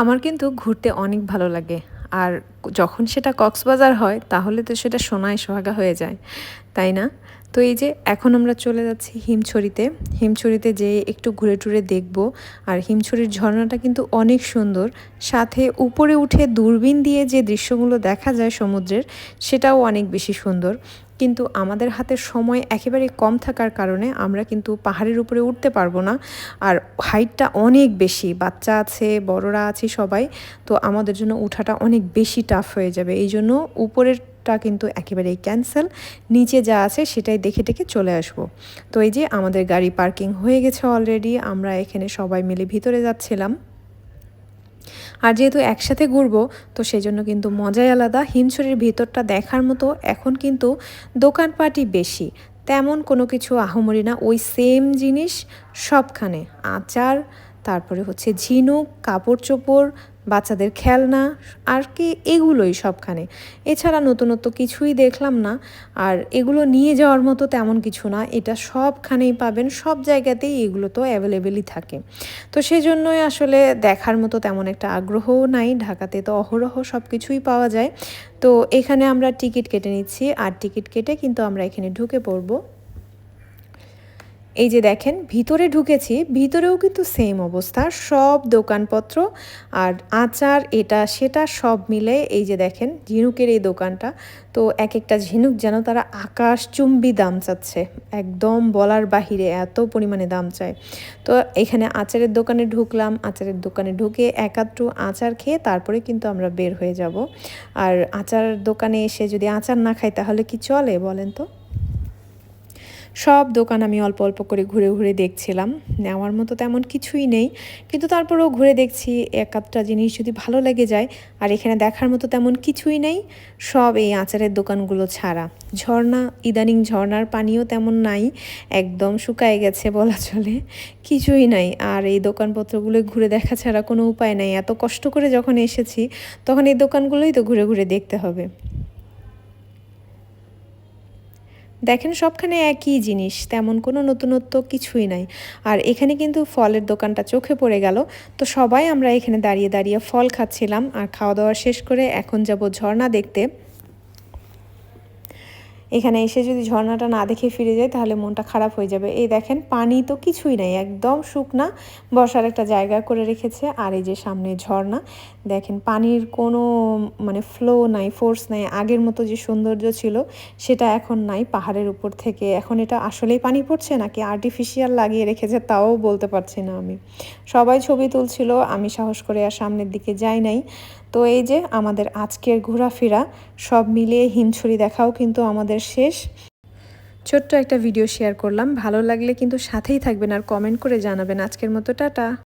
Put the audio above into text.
আমার কিন্তু ঘুরতে অনেক ভালো লাগে। আর যখন সেটা কক্সবাজার হয়, তাহলে তো সেটা সোনায় সোহাগা হয়ে যায়, তাই না? তো এই যে এখন আমরা চলে যাচ্ছি হিমছড়িতে। হিমছড়িতে যে একটু ঘুরে টুরে দেখব। আর হিমছড়ির ঝর্ণাটা কিন্তু অনেক সুন্দর। সাথে উপরে উঠে দূরবীন দিয়ে যে দৃশ্যগুলো দেখা যায় সমুদ্রের, সেটাও অনেক বেশি সুন্দর। কিন্তু আমাদের হাতে সময় একেবারে কম থাকার কারণে আমরা কিন্তু পাহাড়ের উপরে উঠতে পারব না। আর হাইটটা অনেক বেশি, বাচ্চা আছে, বড়রা আছে সবাই, তো আমাদের জন্য উঠাটা অনেক বেশি টাফ হয়ে যাবে। এই জন্য উপরেরটা কিন্তু একেবারেই ক্যান্সেল নিচে যা আছে সেটাই দেখে টেকে চলে আসব। তো এই যে আমাদের গাড়ি পার্কিং হয়ে গেছে অলরেডি আমরা এখানে সবাই মিলে ভিতরে যাচ্ছিলাম। আর যেহেতু একসাথে ঘুরবো, তো সেই জন্য কিন্তু মজাই আলাদা। হিমছড়ির ভিতরটা দেখার মতো এখন কিন্তু দোকানপাটই বেশি। তেমন কোনো কিছু আহমরি না, ওই সেম জিনিস সবখানে। আচার, তারপরে হচ্ছে ঝিনুক কাপড় চোপড় বাচ্চাদের খেলনা আর কি এগুলোই সবখানে। এছাড়া নতুনত্ব কিছুই দেখলাম না, আর এগুলো নিয়ে যাওয়ার মতো তেমন কিছু না, এটা সবখানেই পাবেন, সব জায়গাতেই এগুলো তো অ্যাভেলেবেলই থাকে। তো সেই জন্যই আসলে দেখার মতো তেমন একটা আগ্রহও নাই, ঢাকাতে তো অহরহ সব কিছুই পাওয়া যায়। তো এখানে আমরা টিকিট কেটে নিচ্ছি, আর টিকিট কেটে কিন্তু আমরা এখানে ঢুকে পড়ব। এই যে দেখেন, ভিতরে ঢুকেছি, ভিতরেও কিন্তু সেম অবস্থা, সব দোকানপত্র আর আচার, এটা, সেটা সব মিলে এই যে দেখেন, ঝিনুকের এই দোকানটা। তো এক একটা ঝিনুক যেন তারা আকাশ চুম্বি দাম চাচ্ছে, একদম বলার বাহিরে এত পরিমাণে দাম চায়। তো এখানে আচারের দোকানে ঢুকলাম, আচারের দোকানে ঢুকে একাত্র আচার খেয়ে তারপরে কিন্তু আমরা বের হয়ে যাব। আর আচার দোকানে এসে যদি আচার না খাই তাহলে কি চলে বলেন তো? সব দোকান আমি অল্প অল্প করে ঘুরে ঘুরে দেখছিলাম। নেওয়ার মতো তেমন কিছুই নেই। কিন্তু তারপরেও ঘুরে দেখছি এক আধটা জিনিস যদি ভালো লেগে যায়, আর এখানে দেখার মতো তেমন কিছুই নেই, সব এই আচারের দোকানগুলো ছাড়া। ঝর্ণা, ইদানিং ঝর্ণার পানিও তেমন নাই, একদম শুকায় গেছে বলা চলে, কিছুই নাই। আর এই দোকানপত্রগুলো ঘুরে দেখা ছাড়া কোনো উপায় নাই। এত কষ্ট করে যখন এসেছি, তখন এই দোকানগুলোই তো ঘুরে ঘুরে দেখতে হবে। দেখেন সবখানে একই জিনিস, তেমন কোনো নতুনত্ব কিছুই নাই। আর এখানে কিন্তু ফলের দোকানটা চোখে পড়ে গেল। তো সবাই আমরা এখানে দাঁড়িয়ে দাঁড়িয়ে ফল খাচ্ছিলাম আর খাওয়া দাওয়া শেষ করে এখন যাব ঝর্ণা দেখতে। এখানে এসে যদি ঝর্ণাটা না দেখে ফিরে যায়, তাহলে মনটা খারাপ হয়ে যাবে। এই দেখেন, পানি তো কিছুই নাই, একদম শুকনা। বসার একটা জায়গা করে রেখেছে। আর এই যে সামনে ঝর্ণা, দেখেন পানির কোনো মানে ফ্লো নাই ফোর্স নাই। আগের মতো যে সৌন্দর্য ছিল, সেটা এখন নাই পাহাড়ের উপর থেকে। এখন এটা আসলেই পানি পড়ছে নাকি আর্টিফিশিয়াল লাগিয়ে রেখেছে, তাও বলতে পারছি না আমি। সবাই ছবি তুলছিল, আমি সাহস করে আর সামনের দিকে যাই নাই। তো এই যে আমাদের আজকের ঘোরাফেরা, সব মিলিয়ে হিমছড়ি দেখাও কিন্তু আমাদের শেষ। ছোট্ট একটা ভিডিও শেয়ার করলাম। ভালো লাগলে কিন্তু সাথেই থাকবেন আর কমেন্ট করে জানাবেন। আজকের মতো, টাটা।